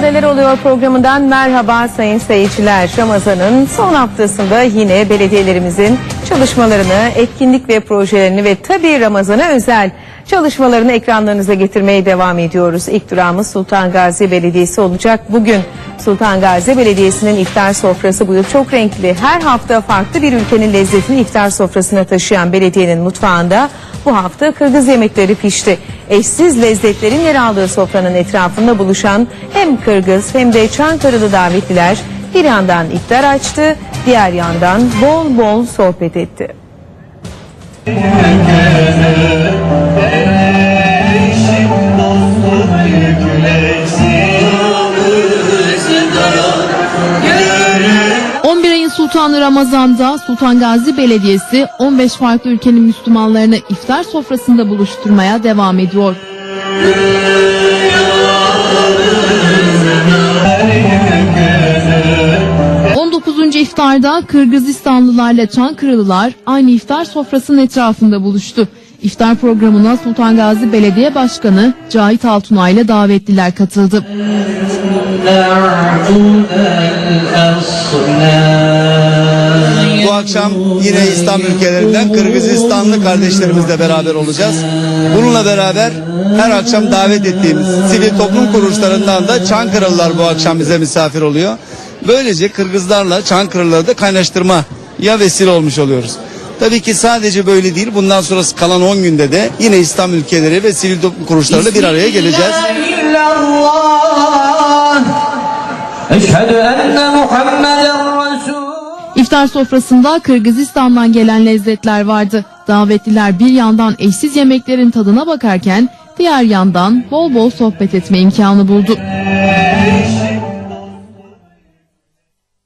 Geliyor programından merhaba sayın seyirciler. Ramazan'ın son haftasında yine belediyelerimizin çalışmalarını, etkinlik ve projelerini ve tabii Ramazan'a özel çalışmalarını ekranlarınıza getirmeye devam ediyoruz. İlk durağımız Sultan Gazi Belediyesi olacak. Bugün Sultan Gazi Belediyesi'nin iftar sofrası bu yıl çok renkli. Her hafta farklı bir ülkenin lezzetini iftar sofrasına taşıyan belediyenin mutfağında bu hafta Kırgız yemekleri pişti. Eşsiz lezzetlerin yer aldığı sofranın etrafında buluşan hem Kırgız hem de Çankırılı davetliler bir yandan iftar açtı, diğer yandan bol bol sohbet etti. Sultanı Ramazan'da Sultan Gazi Belediyesi 15 farklı ülkenin Müslümanlarını iftar sofrasında buluşturmaya devam ediyor. günü 19. iftarda Kırgızistanlılarla Çankırılılar aynı iftar sofrasının etrafında buluştu. İftar programına Sultan Gazi Belediye Başkanı Cahit Altunay ile davetliler katıldı. Akşam yine İslam ülkelerinden Kırgızistanlı kardeşlerimizle beraber olacağız. Bununla beraber her akşam davet ettiğimiz sivil toplum kuruluşlarından da Çankırılılar bu akşam bize misafir oluyor. Böylece Kırgızlarla Çankırılıları da kaynaştırma ya vesile olmuş oluyoruz. Tabii ki sadece böyle değil. Bundan sonrası kalan 10 günde de yine İslam ülkeleri ve sivil toplum kuruluşlarıyla bir araya geleceğiz. Eşhedü enne Muhammeden İftar sofrasında Kırgızistan'dan gelen lezzetler vardı. Davetliler bir yandan eşsiz yemeklerin tadına bakarken diğer yandan bol bol sohbet etme imkanı buldu.